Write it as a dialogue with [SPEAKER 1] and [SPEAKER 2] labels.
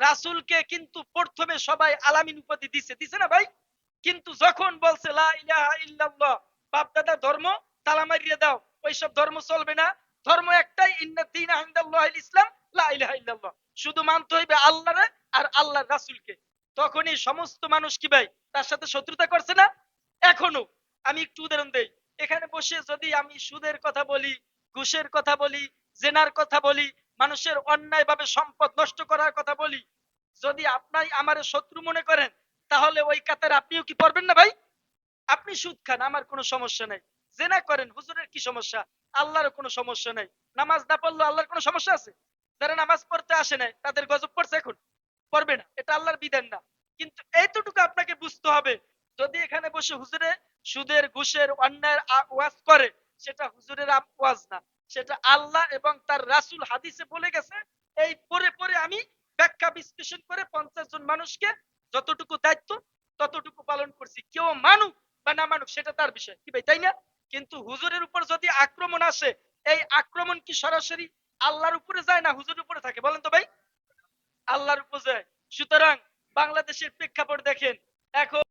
[SPEAKER 1] রাসূলকে কিন্তু প্রথমে সবাই আলামিন উপাধি দিছে। দিছে না ভাই? কিন্তু যখন বলছে, লা বাপ দাদা ধর্ম, তালা মারিয়ে দাও। ওইসব ধর্ম চলবে না। ধর্ম একটাই ইসলাম শুধু মানতে হইবে আল্লাহরে আর আল্লাহর রাসূলকে। তখনই সমস্ত মানুষ কি ভাই, তার সাথে শত্রুতা করছে না? এখনও। আমি একটু উদাহরণ দেই। এখানে বসে যদি আমি সুদের কথা বলি, ঘুষের কথা বলি, জেনার কথা বলি মানুষের অন্যায় ভাবে সম্পদ নষ্ট করার কথা বলি, যদি আপনাই আমার শত্রু মনে করেন, তাহলে ওই কাতার আপনিও কি পড়বেন না ভাই? আপনি সুদ খান, আমার কোনো সমস্যা নাই। জেনা করেন, হুজুরের কি সমস্যা? আল্লাহর কোনো সমস্যা নাই। নামাজ না পড়ল আল্লাহর কোনো সমস্যা আছে? যারা নামাজ পড়তে আসে নাই, তাদের গজব পড়ছে এখন? পড়বে না, এটা আল্লাহর বিধান না। কিন্তু এইটুকু আপনাকে বুঝতে হবে, যদি এখানে বসে হুজুরে সুদের, ঘুষের, অন্যায়ের ওয়াজ করে, সেটা হুজুরের ওয়াজ না। সেটা আল্লাহ এবং তার রাসূল হাদিসে বলে গেছে, এই পরে পরে আমি ব্যাখ্যা বিশ্লেষণ করে পঞ্চাশ জন মানুষকে যতটুকু দায়িত্ব ততটুকু পালন করছি। কেউ মানুক বা না মানুক, সেটা তার বিষয়। কি ভাই, তাই না? কিন্তু হুজুরের উপর যদি আক্রমণ আসে, এই আক্রমণ কি সরাসরি আল্লাহর উপরে যায় না হুজুরের উপরে থাকে? বলেন তো ভাই। আল্লাহর উপর যায়। সুতরাং বাংলাদেশের প্রেক্ষাপট দেখেন, এখন